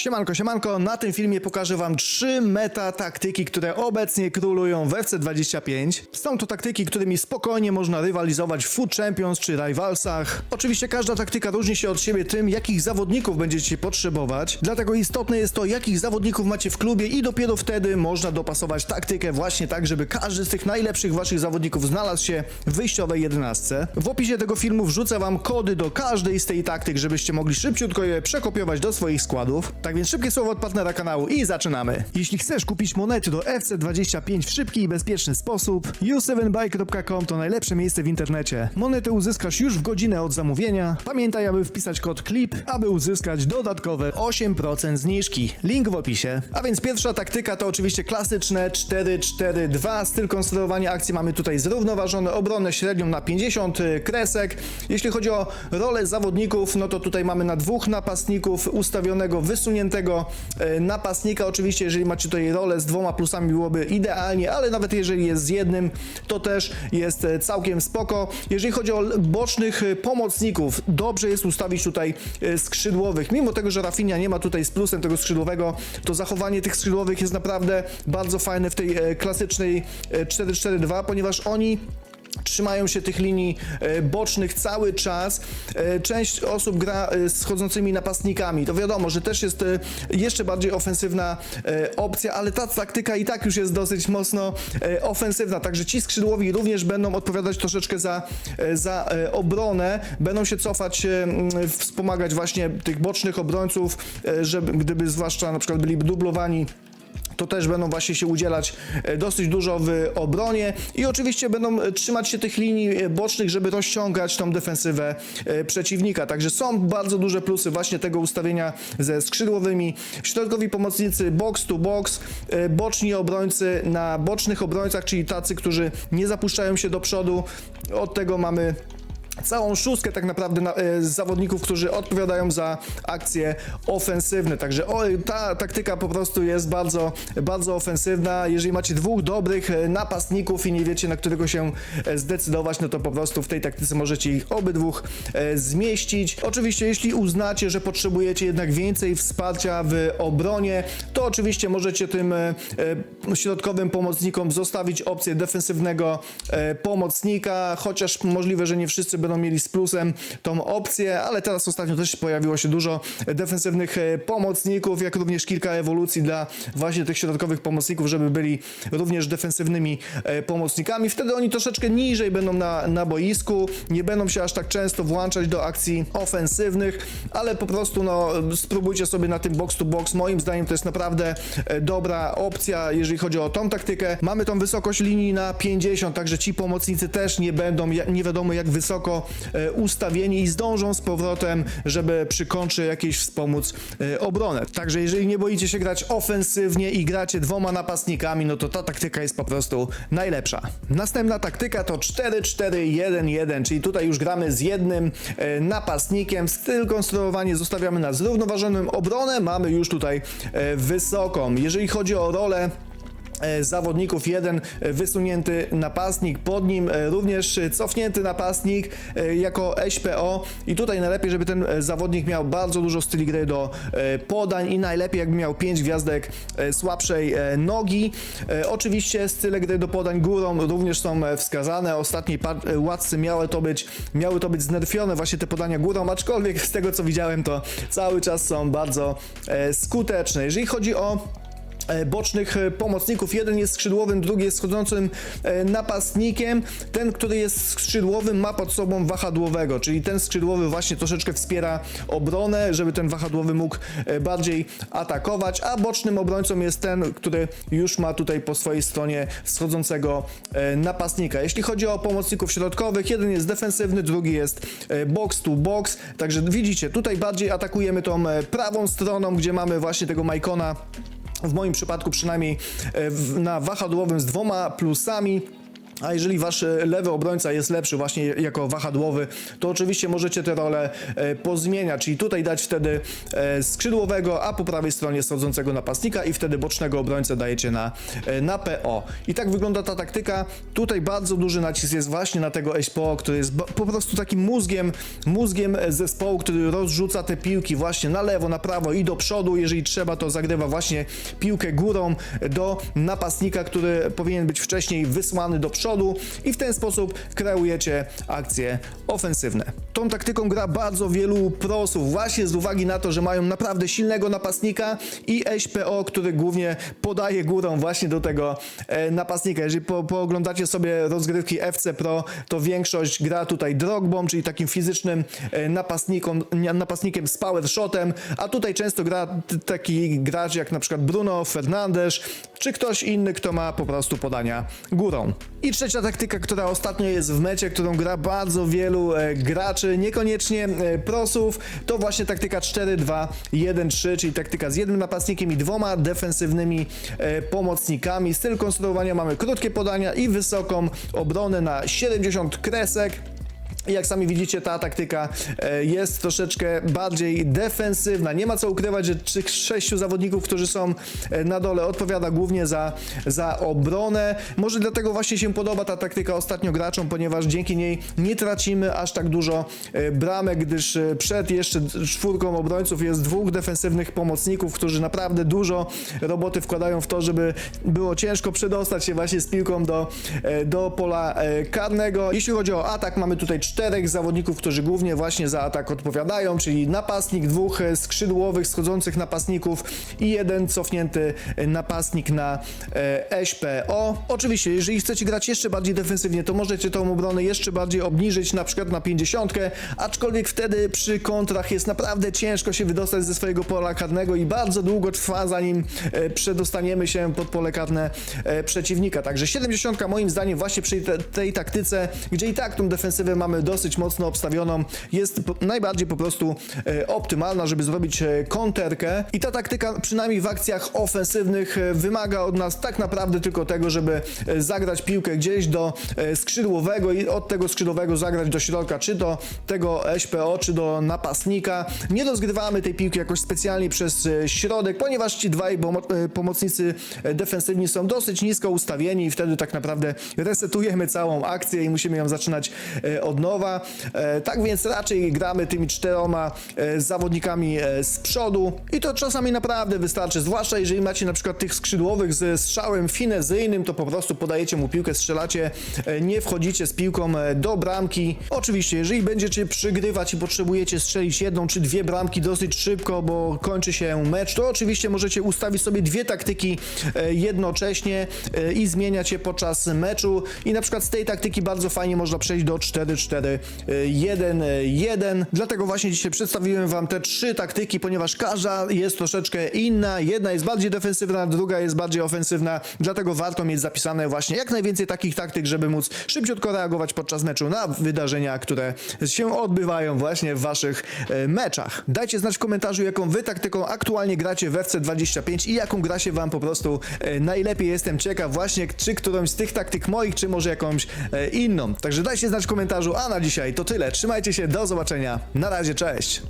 Siemanko, siemanko, na tym filmie pokażę wam trzy meta taktyki, które obecnie królują w FC25. Są to taktyki, którymi spokojnie można rywalizować w Food Champions czy Rivalsach. Oczywiście każda taktyka różni się od siebie tym, jakich zawodników będziecie potrzebować, dlatego istotne jest to, jakich zawodników macie w klubie i dopiero wtedy można dopasować taktykę właśnie tak, żeby każdy z tych najlepszych waszych zawodników znalazł się w wyjściowej jedenastce. W opisie tego filmu wrzucę wam kody do każdej z tej taktyk, żebyście mogli szybciutko je przekopiować do swoich składów. Tak więc szybkie słowo od partnera kanału i zaczynamy. Jeśli chcesz kupić monety do FC25 w szybki i bezpieczny sposób, u7buy.com to najlepsze miejsce w internecie. Monety uzyskasz już w godzinę od zamówienia. Pamiętaj, aby wpisać kod CLIP, aby uzyskać dodatkowe 8% zniżki. Link w opisie. A więc pierwsza taktyka to oczywiście klasyczne 4-4-2. Styl konstruowania akcji mamy tutaj zrównoważony, obronę średnią na 50 y, kresek. Jeśli chodzi o rolę zawodników, no to tutaj mamy na dwóch napastników ustawionego, wysuniętego e, napastnika. Oczywiście, jeżeli macie tutaj rolę z dwoma plusami, byłoby idealnie, ale nawet jeżeli jest z jednym, to też jest e, całkiem spoko. Jeżeli chodzi o bocznych e, pomocników, dobrze jest ustawić tutaj skrzydłowych. Mimo tego, że Rafinha nie ma tutaj z plusem tego skrzydłowego, to zachowanie tych skrzydłowych jest naprawdę bardzo fajne w tej klasycznej e, 4-4-2, ponieważ oni trzymają się tych linii e, bocznych cały czas. E, Część osób gra e, z chodzącymi napastnikami. To wiadomo, że też jest jeszcze bardziej ofensywna opcja, ale ta taktyka i tak już jest dosyć mocno ofensywna. Także ci skrzydłowi również będą odpowiadać troszeczkę za, za obronę. Będą się cofać, wspomagać właśnie tych bocznych obrońców, żeby gdyby zwłaszcza na przykład byli dublowani to też będą właśnie się udzielać e, dosyć dużo w obronie i oczywiście będą e, trzymać się tych linii e, bocznych, żeby rozciągać tą defensywę przeciwnika. Także są bardzo duże plusy właśnie tego ustawienia ze skrzydłowymi. Środkowi pomocnicy box to box, boczni obrońcy na bocznych obrońcach, czyli tacy, którzy nie zapuszczają się do przodu. Od tego mamy całą szóstkę tak naprawdę na, e, zawodników, którzy odpowiadają za akcje ofensywne. Także o, ta taktyka po prostu jest bardzo, bardzo ofensywna. Jeżeli macie dwóch dobrych e, napastników i nie wiecie na którego się e, zdecydować, no to po prostu w tej taktyce możecie ich obydwóch e, zmieścić. Oczywiście jeśli uznacie, że potrzebujecie jednak więcej wsparcia w obronie, to oczywiście możecie tym środkowym pomocnikom zostawić opcję defensywnego pomocnika, chociaż możliwe, że nie wszyscy będą mieli z plusem tą opcję, ale teraz ostatnio też pojawiło się dużo defensywnych e, pomocników, jak również kilka ewolucji dla właśnie tych środkowych pomocników, żeby byli również defensywnymi e, pomocnikami. Wtedy oni troszeczkę niżej będą na, na boisku, nie będą się aż tak często włączać do akcji ofensywnych, ale po prostu no, spróbujcie sobie na tym box to box. Moim zdaniem to jest naprawdę e, dobra opcja, jeżeli chodzi o tą taktykę. Mamy tą wysokość linii na 50, także ci pomocnicy też nie będą nie wiadomo jak wysoko e, ustawieni i zdążą z powrotem, żeby przy kontrze jakieś wspomóc e, obronę. Także jeżeli nie boicie się grać ofensywnie i gracie dwoma napastnikami, no to ta taktyka jest po prostu najlepsza. Następna taktyka to 4-4-1-1, czyli tutaj już gramy z jednym e, napastnikiem. Styl konstruowania zostawiamy na zrównoważonym obronę, mamy już tutaj wysoką. Jeżeli chodzi o rolę zawodników, jeden e, wysunięty napastnik, pod nim e, również e, cofnięty napastnik e, jako SPO i tutaj najlepiej, żeby ten e, zawodnik miał bardzo dużo styli gry do e, podań i najlepiej jakby miał 5 gwiazdek e, słabszej e, nogi. E, Oczywiście style gry do podań górą również są e, wskazane. Ostatniej e, łatce miały to być miały to być znerfione właśnie te podania górą, aczkolwiek z tego co widziałem to cały czas są bardzo e, skuteczne. Jeżeli chodzi o e, bocznych e, pomocników. Jeden jest skrzydłowym, drugi jest schodzącym e, napastnikiem. Ten, który jest skrzydłowym, ma pod sobą wahadłowego, czyli ten skrzydłowy właśnie troszeczkę wspiera obronę, żeby ten wahadłowy mógł e, bardziej atakować, a bocznym obrońcą jest ten, który już ma tutaj po swojej stronie schodzącego e, napastnika. Jeśli chodzi o pomocników środkowych, jeden jest defensywny, drugi jest e, box to box, także widzicie, tutaj bardziej atakujemy tą e, prawą stroną, gdzie mamy właśnie tego Majkona w moim przypadku przynajmniej e, na wahadłowym z dwoma plusami. A jeżeli wasz e, lewy obrońca jest lepszy właśnie jako wahadłowy, to oczywiście możecie te role e, pozmieniać, czyli tutaj dać wtedy e, skrzydłowego, a po prawej stronie schodzącego napastnika i wtedy bocznego obrońcę dajecie na, na PO. I tak wygląda ta taktyka. Tutaj bardzo duży nacisk jest właśnie na tego SPO, który jest po prostu takim mózgiem, mózgiem zespołu, który rozrzuca te piłki właśnie na lewo, na prawo i do przodu. Jeżeli trzeba, to zagrywa właśnie piłkę górą do napastnika, który powinien być wcześniej wysłany do przodu i w ten sposób kreujecie akcje ofensywne. Tą taktyką gra bardzo wielu prosów, właśnie z uwagi na to, że mają naprawdę silnego napastnika i SPO, który głównie podaje górą właśnie do tego e, napastnika. Jeżeli po, pooglądacie sobie rozgrywki FC Pro, to większość gra tutaj drogbą, czyli takim fizycznym e, napastnikom, napastnikiem z power shotem, a tutaj często gra taki gracz jak na przykład Bruno Fernandes, czy ktoś inny, kto ma po prostu podania górą. I trzecia taktyka, która ostatnio jest w mecie, którą gra bardzo wielu e, graczy, niekoniecznie e, prosów, to właśnie taktyka 4-2-1-3, czyli taktyka z jednym napastnikiem i dwoma defensywnymi e, pomocnikami. Styl konstruowania mamy krótkie podania i wysoką obronę na 70 kresek. I Jak sami widzicie, ta taktyka e, jest troszeczkę bardziej defensywna. Nie ma co ukrywać, że tych sześciu zawodników, którzy są e, na dole, odpowiada głównie za, za obronę. Może dlatego właśnie się podoba ta taktyka ostatnio graczom, ponieważ dzięki niej nie tracimy aż tak dużo e, bramek, gdyż przed jeszcze czwórką obrońców jest dwóch defensywnych pomocników, którzy naprawdę dużo roboty wkładają w to, żeby było ciężko przedostać się właśnie z piłką do, do pola karnego. Jeśli chodzi o atak, mamy tutaj czterech zawodników, którzy głównie właśnie za atak odpowiadają, czyli napastnik, dwóch skrzydłowych, schodzących napastników i jeden cofnięty napastnik na e, SPO. Oczywiście, jeżeli chcecie grać jeszcze bardziej defensywnie, to możecie tą obronę jeszcze bardziej obniżyć, na przykład na 50, aczkolwiek wtedy przy kontrach jest naprawdę ciężko się wydostać ze swojego pola karnego i bardzo długo trwa, zanim e, przedostaniemy się pod pole karne e, przeciwnika. Także 70 moim zdaniem właśnie przy te, tej taktyce, gdzie i tak tą defensywę mamy dosyć mocno obstawioną, jest najbardziej po prostu e, optymalna, żeby zrobić e, konterkę. I ta taktyka przynajmniej w akcjach ofensywnych e, wymaga od nas tak naprawdę tylko tego, żeby zagrać piłkę gdzieś do skrzydłowego i od tego skrzydłowego zagrać do środka, czy do tego SPO, czy do napastnika. Nie rozgrywamy tej piłki jakoś specjalnie przez środek, ponieważ ci dwaj pomo- pomocnicy defensywni są dosyć nisko ustawieni i wtedy tak naprawdę resetujemy całą akcję i musimy ją zaczynać od nowa. E, Tak więc raczej gramy tymi czteroma e, zawodnikami e, z przodu. I to czasami naprawdę wystarczy, zwłaszcza jeżeli macie na przykład tych skrzydłowych ze strzałem finezyjnym, to po prostu podajecie mu piłkę, strzelacie, nie wchodzicie z piłką do bramki. Oczywiście, jeżeli będziecie przygrywać i potrzebujecie strzelić jedną czy dwie bramki dosyć szybko, bo kończy się mecz, to oczywiście możecie ustawić sobie dwie taktyki jednocześnie i zmieniać je podczas meczu. I na przykład z tej taktyki bardzo fajnie można przejść do 4-4-1-1. Dlatego właśnie dzisiaj przedstawiłem wam te trzy taktyki, ponieważ każda jest troszeczkę inna. Jedna jest bardziej defensywna, druga jest bardziej ofensywna, dlatego warto mieć zapisane właśnie jak najwięcej takich taktyk, żeby móc szybciutko reagować podczas meczu na wydarzenia, które się odbywają właśnie w waszych e, meczach. Dajcie znać w komentarzu, jaką wy taktyką aktualnie gracie w FC25 i jaką gra się wam po prostu najlepiej. Jestem ciekaw właśnie, czy którąś z tych taktyk moich, czy może jakąś inną. Także dajcie znać w komentarzu, a na dzisiaj to tyle. Trzymajcie się, do zobaczenia. Na razie, cześć!